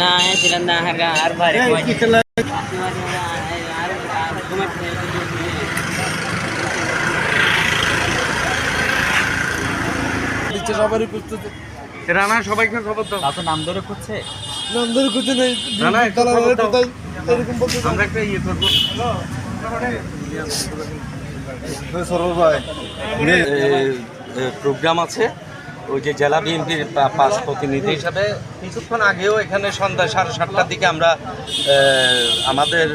না ছিলেন না আর ভাই সবারই খুঁজতেছে রানা সবাইকে খবর দাও। তো নাম ধরে খুঁজছে? নাম ধরে খুঁজে নেই। না, না, একটু কালার খবর দাও। কোথায় এরকম বলতে আমরা একটা ইয়ে করব। প্রোগ্রাম আছে। ওই যে জেলা বিএনপির পাঁচ প্রতিনিধি হিসাবে কিছুক্ষণ আগেও এখানে সন্ধ্যা সাড়ে সাতটার দিকে আমরা আমাদের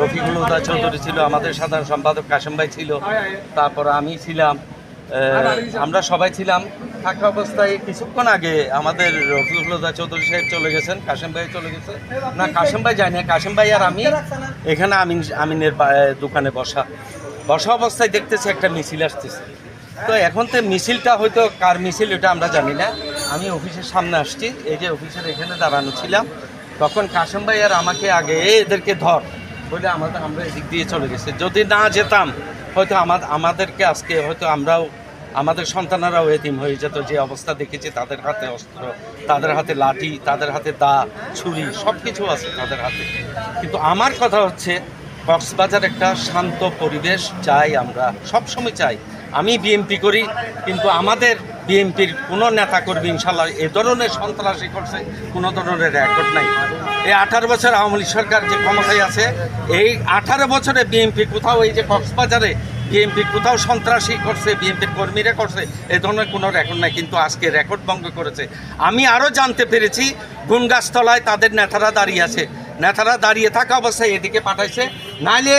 রফিকুল হুদা চৌধুরী ছিল, আমাদের সাধারণ সম্পাদক কাশেম ভাই ছিল, তারপর আমি ছিলাম আমরা সবাই ছিলাম। থাকা অবস্থায় কিছুক্ষণ আগে আমাদের রফিকুল হুদা চৌধুরী সাহেব চলে গেছেন, কাশেম ভাই চলে গেছে। না, কাশেম ভাই যায়নি, কাশেম ভাই আর আমি, এখানে আমিন, আমিনের দোকানে বসা। বসা অবস্থায় দেখতেছি একটা মিছিল আসতেছে। তো এখন তো মিছিলটা হয়তো কার মিছিল এটা আমরা জানি না। আমি অফিসের সামনে আসছি, এই যে অফিসের এখানে দাঁড়ানো ছিলাম। তখন কাশেম ভাই আর আমাকে আগে এদেরকে ধর। বলে আমাদের আমরা এদিক দিয়ে চলে গেছে। যদি না যেতাম, হয়তো আমাদের আমাদেরকে আজকে হয়তো আমরাও, আমাদের সন্তানেরাও এতিম হয়ে যেত। যে অবস্থা দেখেছি, তাদের হাতে অস্ত্র, তাদের হাতে লাঠি, তাদের হাতে দা, ছুরি সব কিছু আছে তাদের হাতে। কিন্তু আমার কথা হচ্ছে কক্সবাজার একটা শান্ত পরিবেশ চাই আমরা, সবসময় চাই। আমি বিএমপি করি, কিন্তু আমাদের বিএমপির কোনো নেতা কর্মী ইনশাল্লাহ এ ধরনের সন্ত্রাসী করছে, কোনো ধরনের রেকর্ড নাই। এই আঠারো বছর আওয়ামী লীগ সরকার যে ক্ষমতায় আছে, এই আঠারো বছরে বিএমপি কোথাও এই যে কক্সবাজারে বিএনপি কোথাও সন্ত্রাসী করছে বিএনপির কর্মীরা করছে, এ ধরনের কোনো রেকর্ড নাই, কিন্তু আজকে রেকর্ড ভঙ্গ করেছে। আমি আরও জানতে পেরেছি, গুনগাছতলায় তাদের নেতারা দাঁড়িয়ে আছে। নেতারা দাঁড়িয়ে থাকা অবস্থায় এদিকে পাঠাইছে। নাইলে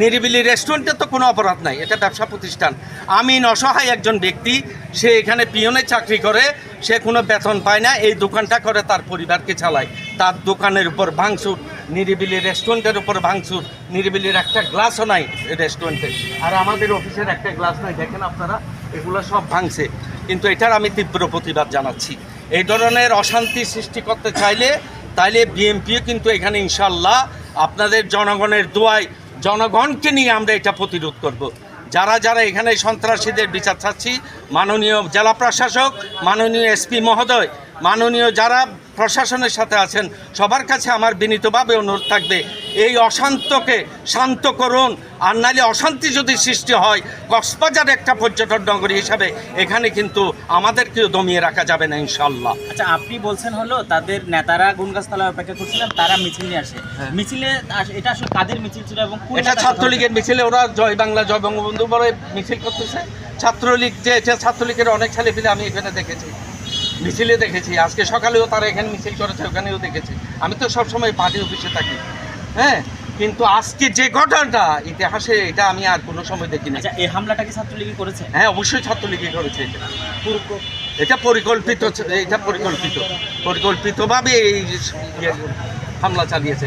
নিরিবিলি রেস্টুরেন্টে তো কোনো অপরাধ নাই, এটা ব্যবসা প্রতিষ্ঠান। আমি অসহায় একজন ব্যক্তি, সে এখানে পিয়নের চাকরি করে, সে কোনো বেতন পায় না, এই দোকানটা করে তার পরিবারকে চালায়। তার দোকানের উপর ভাঙচুর, নিরিবিলি রেস্টুরেন্টের উপর ভাঙচুর, নিরিবিলির একটা গ্লাসও নাই রেস্টুরেন্টে। আর আমাদের অফিসের একটা গ্লাস নাই, দেখেন আপনারা, এগুলো সব ভাঙছে। কিন্তু এটার আমি তীব্র প্রতিবাদ জানাচ্ছি। এই ধরনের অশান্তি সৃষ্টি করতে চাইলে তাইলে বিএনপিও কিন্তু এখানে ইনশাল্লাহ আপনাদের জনগণের দোয়ায় জনগণকে নিয়ে আমরা এটা প্রতিরোধ করব। যারা যারা এখানে সন্ত্রাসীদের বিচার চাচ্ছি, মাননীয় জেলা প্রশাসক, মাননীয় এসপি মহোদয়, মাননীয় যারা প্রশাসনের সাথে আছেন সবার কাছে আমার বিনীতভাবে অনুরোধ থাকবে এই অশান্তকে শান্ত করুন। আর নাহলে অশান্তি যদি সৃষ্টি হয় কক্সবাজার একটা পর্যটন নগরী হিসাবে এখানে কিন্তু আমাদেরকেও দমিয়ে রাখা যাবে না ইনশাল্লাহ আচ্ছা আপনি বলছেন হলো তাদের নেতারা গুনগাছতলায় অপেক্ষা করছিলেন তারা মিছিল নিয়ে আসে। হ্যাঁ। মিছিলে এটা আসলে কাদের মিছিল ছিল এবং এটা ছাত্রলীগের মিছিলে ওরা জয় বাংলা জয় বঙ্গবন্ধু বলে মিছিল করতেছে। ছাত্রলীগ যে এটা ছাত্রলীগের অনেক ছেলে পেলে আমি এখানে দেখেছি। মিছিলে দেখেছি আজকে সকালেও তারা এখানে মিছিল করেছে ওখানেও দেখেছি। আমি তো সবসময় পার্টি অফিসে থাকি হ্যাঁ? কিন্তু আজকে যে ঘটনাটা ইতিহাসে এটা আমি আর কোনো সময় দেখি না এই হামলাটাকে ছাত্রলীগই করেছে? হ্যাঁ অবশ্যই ছাত্রলীগই করেছে। এটা এটা পরিকল্পিত এটা পরিকল্পিত। পরিকল্পিতভাবে এই ইয়ে হামলা চালিয়েছে।